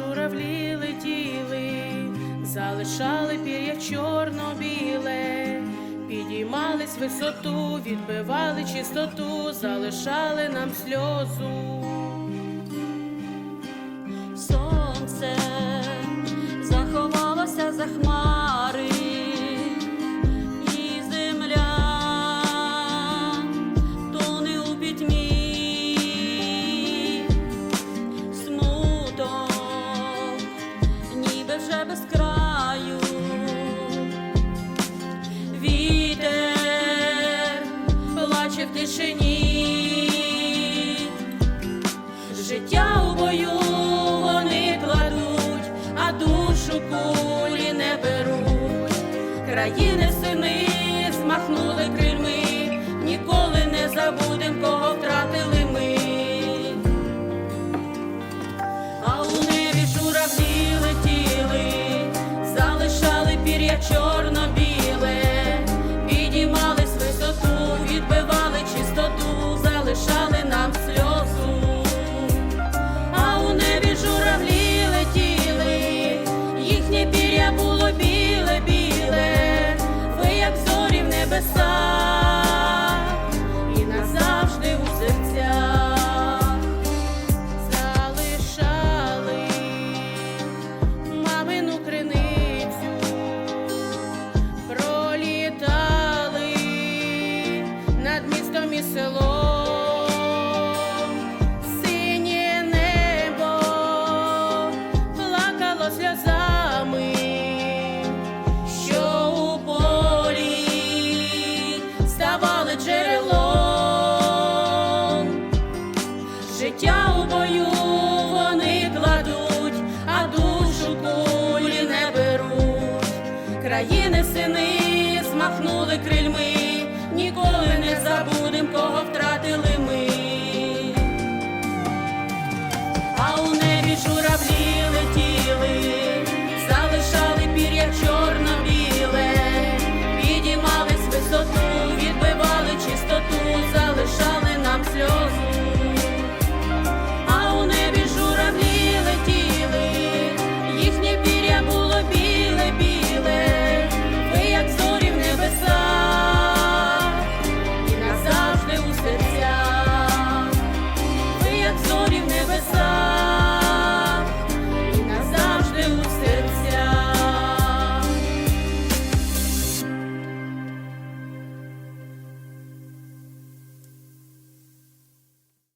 журавлі летіли, залишали пір'я чорно-біле, підіймались висоту, відбивали чистоту, залишали нам сльозу. Країни сини змахнули крильми, ніколи не забудем, кого втратили ми. А у небі журавлі летіли, залишали пір'я чорно-біле, the sun. життя у бою вони кладуть, а душу кулі не беруть. Країни сини змахнули крильми, ніколи не забудем кого.